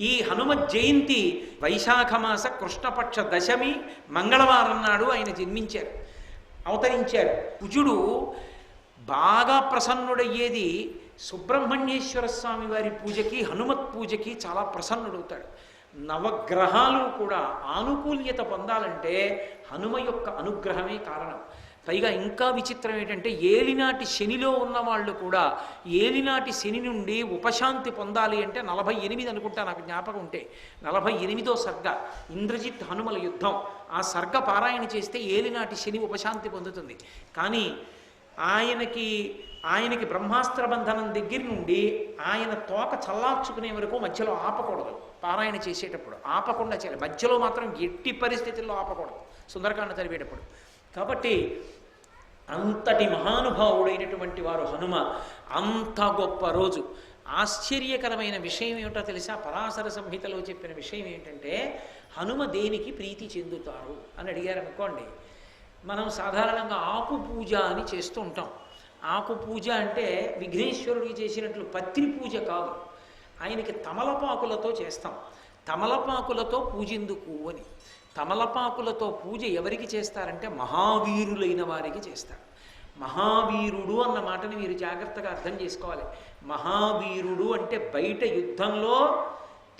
ఈ హనుమత్ జయంతి వైశాఖ మాస కృష్ణపక్ష దశమి మంగళవారం నాడు ఆయన జన్మించారు అవతరించారు. కుజుడు బాగా ప్రసన్నుడయ్యేది సుబ్రహ్మణ్యేశ్వర స్వామి వారి పూజకి హనుమత్ పూజకి చాలా ప్రసన్నుడవుతాడు. నవగ్రహాలు కూడా ఆనుకూల్యత పొందాలంటే హనుమ యొక్క అనుగ్రహమే కారణం. పైగా ఇంకా విచిత్రం ఏంటంటే ఏలినాటి శనిలో ఉన్న వాళ్ళు కూడా ఏలినాటి శని నుండి ఉపశాంతి పొందాలి అంటే నలభై ఎనిమిది అనుకుంటా నాకు జ్ఞాపకం ఉంటే. నలభై ఎనిమిదో సర్గ ఇంద్రజిత్ హనుమల యుద్ధం. ఆ సర్గ పారాయణ చేస్తే ఏలినాటి శని ఉపశాంతి పొందుతుంది. కానీ ఆయనకి ఆయనకి బ్రహ్మాస్త్ర బంధనం దగ్గర నుండి ఆయన తోక చల్లార్చుకునే వరకు మధ్యలో ఆపకూడదు. పారాయణ చేసేటప్పుడు ఆపకుండా చేయాలి. మధ్యలో మాత్రం ఎట్టి పరిస్థితుల్లో ఆపకూడదు. సుందరకాండ చదివేటప్పుడు కాబట్టి అంతటి మహానుభావుడైనటువంటి వారు హనుమ. అంత గొప్ప రోజు. ఆశ్చర్యకరమైన విషయం ఏమిటో తెలుసా? పరాశర సంహితలో చెప్పిన విషయం ఏంటంటే హనుమ దేనికి ప్రీతి చెందుతారు అని అడిగారు అనుకోండి మనం సాధారణంగా ఆకు పూజ అని చేస్తూ ఉంటాం. ఆకు పూజ అంటే విఘ్నేశ్వరుడికి చేసినట్లు పత్రి పూజ కాదు. ఆయనకి తమలపాకులతో చేస్తాం. తమలపాకులతో పూజెందుకు అని. తమలపాకులతో పూజ ఎవరికి చేస్తారంటే మహావీరులైన వారికి చేస్తారు. మహావీరుడు అన్న మాటని మీరు జాగ్రత్తగా అర్థం చేసుకోవాలి. మహావీరుడు అంటే బయట యుద్ధంలో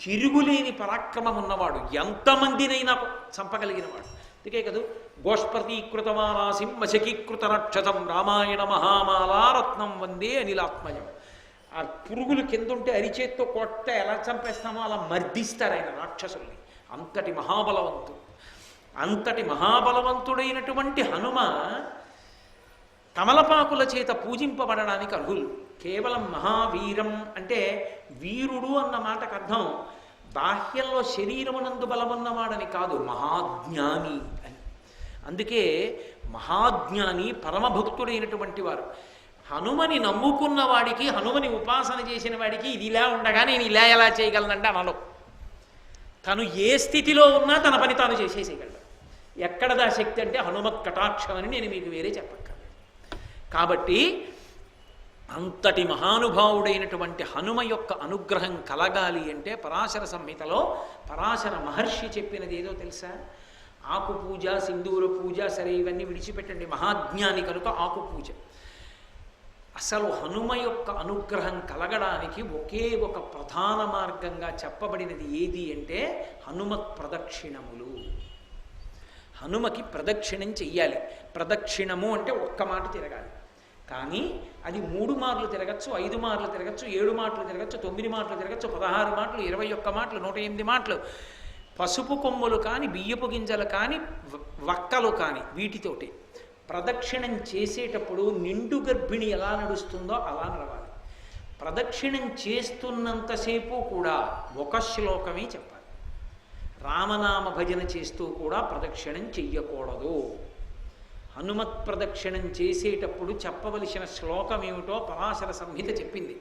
తిరుగులేని పరాక్రమం ఉన్నవాడు ఎంతమందినైనా చంపగలిగినవాడు. అందుకే కదూ గోష్పతీకృతమాలా సింహశకీకృత రక్షతం రామాయణ మహామాలారత్నం వందే అనిలాత్మయం ఆ పురుగులు కిందుంటే అరిచేత్తో కొట్ట ఎలా చంపేస్తామో అలా మర్దిస్తారు ఆయన రాక్షసుల్ని. అంతటి మహాబలవంతుడు. అంతటి మహాబలవంతుడైనటువంటి హనుమ తమలపాకుల చేత పూజింపబడడానికి అర్హులు. కేవలం మహావీరం అంటే వీరుడు అన్న మాటకు అర్థం. బాహ్యంలో శరీరమునందు బలమున్నవాడని కాదు మహాజ్ఞాని అని. అందుకే మహాజ్ఞాని పరమభక్తుడైనటువంటి వారు. హనుమని నమ్ముకున్న వాడికి హనుమని ఉపాసన చేసిన వాడికి ఇది ఇలా ఉండగా నేను ఇలా ఎలా చేయగలనంటే అనలో. తను ఏ స్థితిలో ఉన్నా తన పని తాను చేసేసేయగలడు. ఎక్కడదా శక్తి అంటే హనుమత్ కటాక్షం అని నేను మీకు వేరే చెప్పక్కర్లేదు. కాబట్టి అంతటి మహానుభావుడైనటువంటి హనుమ యొక్క అనుగ్రహం కలగాలి అంటే పరాశర సంహితలో పరాశర మహర్షి చెప్పినది ఏదో తెలుసా? ఆకు పూజ సింధూర పూజ సరే ఇవన్నీ విడిచిపెట్టండి మహాజ్ఞాని కనుక ఆకు పూజ. అసలు హనుమ యొక్క అనుగ్రహం కలగడానికి ఒకే ఒక ప్రధాన మార్గంగా చెప్పబడినది ఏది అంటే హనుమ ప్రదక్షిణములు. హనుమకి ప్రదక్షిణం చెయ్యాలి. ప్రదక్షిణము అంటే ఒక్క మాట తిరగాలి. కానీ అది మూడు మార్లు తిరగచ్చు ఐదు మార్లు తిరగచ్చు ఏడు మాటలు తిరగచ్చు తొమ్మిది మాటలు తిరగచ్చు పదహారు మాటలు ఇరవై ఒక్క మాటలు నూట ఎనిమిది మాటలు పసుపు కొమ్ములు కానీ బియ్యపు గింజలు కానీ వక్కలు కానీ వీటితోటి. ప్రదక్షిణం చేసేటప్పుడు నిండు గర్భిణి ఎలా నడుస్తుందో అలా నడవాలి. ప్రదక్షిణం చేస్తున్నంతసేపు కూడా ఒక శ్లోకమే చెప్పాలి. రామనామ భజన చేస్తూ కూడా ప్రదక్షిణం చెయ్యకూడదు. హనుమత్ ప్రదక్షిణం చేసేటప్పుడు చెప్పవలసిన శ్లోకం ఏమిటో పరాశర సంహిత చెప్పింది.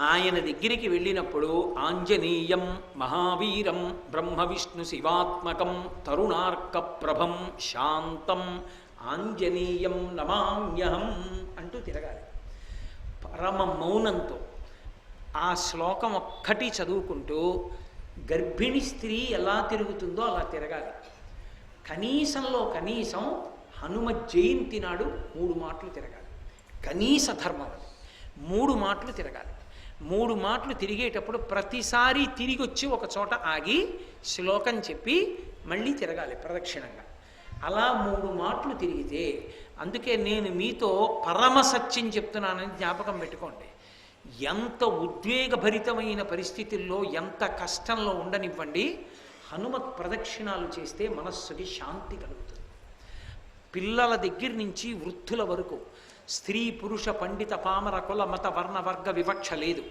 ఆయన దగ్గరికి వెళ్ళినప్పుడు ఆంజనేయం మహావీరం బ్రహ్మ విష్ణు శివాత్మకం తరుణార్క ప్రభం శాంతం ఆంజనేయం నమామ్యహం అంటూ తిరగాలి. పరమ మౌనంతో ఆ శ్లోకం ఒక్కటి చదువుకుంటూ గర్భిణి స్త్రీ ఎలా తిరుగుతుందో అలా తిరగాలి. కనీసంలో కనీసం హనుమ జయంతి నాడు మూడు మాటలు తిరగాలి. కనీస ధర్మం మూడు మాటలు తిరగాలి. మూడు మాటలు తిరిగేటప్పుడు ప్రతిసారి తిరిగి వచ్చి ఒక చోట ఆగి శ్లోకం చెప్పి మళ్ళీ తిరగాలి ప్రదక్షిణంగా. అలా మూడు మాటలు తిరిగితే అందుకే నేను మీతో పరమ సత్యం చెప్తున్నానని జ్ఞాపకం పెట్టుకోండి. ఎంత ఉద్వేగభరితమైన పరిస్థితుల్లో ఎంత కష్టంలో ఉండనివ్వండి హనుమత్ ప్రదక్షిణాలు చేస్తే మనస్సుకి శాంతి కలుగుతుంది. పిల్లల దగ్గర నుంచి వృద్ధుల వరకు స్త్రీ పురుష పండిత పామర కుల మత వర్ణ వర్గ వివక్ష లేదు.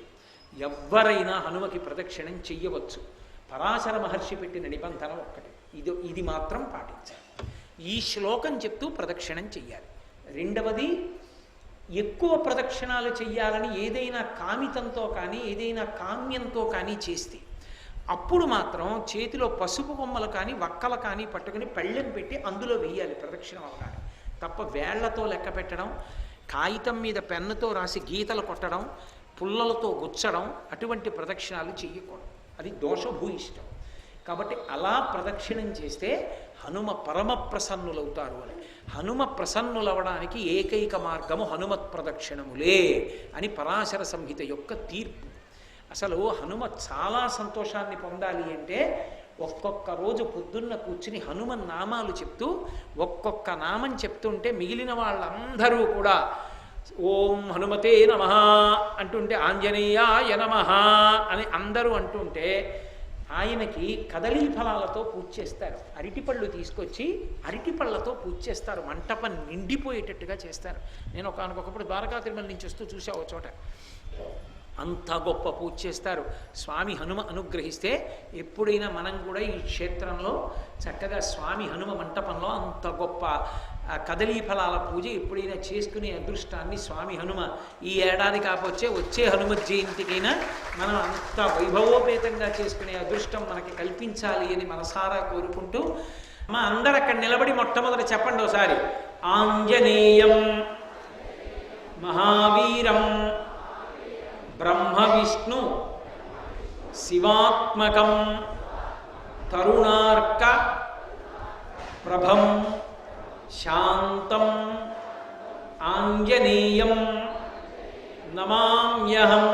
ఎవ్వరైనా హనుమకి ప్రదక్షిణం చెయ్యవచ్చు. పరాశర మహర్షి పెట్టిన నిబంధన ఒక్కటి. ఇది ఇది మాత్రం పాటించాలి. ఈ శ్లోకం చెప్తూ ప్రదక్షిణం చెయ్యాలి. రెండవది ఎక్కువ ప్రదక్షిణాలు చెయ్యాలని ఏదైనా కామితంతో కానీ ఏదైనా కామ్యంతో కానీ చేస్తే అప్పుడు మాత్రం చేతిలో పసుపు బొమ్మలు కానీ వక్కలు కానీ పట్టుకుని పెళ్ళెం పెట్టి అందులో వెయ్యాలి ప్రదక్షిణం అవగానే. తప్ప వేళ్ళతో లెక్క పెట్టడం కాగితం మీద పెన్నుతో రాసి గీతలు కొట్టడం పుల్లలతో గుచ్చడం అటువంటి ప్రదక్షిణాలు చెయ్యకూడదు. అది దోషభూయిష్టం. కాబట్టి అలా ప్రదక్షిణం చేస్తే హనుమ పరమ ప్రసన్నులవుతారు అని. హనుమ ప్రసన్నులవడానికి ఏకైక మార్గము హనుమత్ ప్రదక్షిణములే అని పరాశర సంహిత యొక్క తీర్పు. అసలు హనుమ చాలా సంతోషాన్ని పొందాలి అంటే ఒక్కొక్క రోజు పొద్దున్న కూర్చుని హనుమన్ నామాలు చెప్తూ ఒక్కొక్క నామం చెప్తుంటే మిగిలిన వాళ్ళందరూ కూడా ఓం హనుమతే నమ అంటుంటే ఆంజనేయాయ నమ అని అందరూ అంటుంటే ఆయనకి కదలీ ఫలాలతో పూజ చేస్తారు. అరటిపళ్ళు తీసుకొచ్చి అరటిపళ్ళతో పూజ చేస్తారు. మంటపం నిండిపోయేటట్టుగా చేస్తారు. నేను ఒకప్పుడు ద్వారకా తిరుమల నుంచి వస్తూ చూసా ఒక చోట. అంత గొప్ప పూజ చేస్తారు. స్వామి హనుమ అనుగ్రహిస్తే ఎప్పుడైనా మనం కూడా ఈ క్షేత్రంలో చక్కగా స్వామి హనుమ మంటపంలో అంత గొప్ప కదలీ ఫలాల పూజ ఎప్పుడైనా చేసుకునే అదృష్టాన్ని స్వామి హనుమ ఈ ఏడాది కాకపోతే వచ్చే హనుమ జయంతికైనా మనం అంత వైభవోపేతంగా చేసుకునే అదృష్టం మనకి కల్పించాలి అని మనసారా కోరుకుంటూ మా అందరు అక్కడ నిలబడి మొట్టమొదట చెప్పండి ఒకసారి. ఆంజనేయం మహావీరం బ్రహ్మ విష్ణు శివాత్మకం తరుణార్క ప్రభం శాంతం ఆంజనేయం నమామ్యహం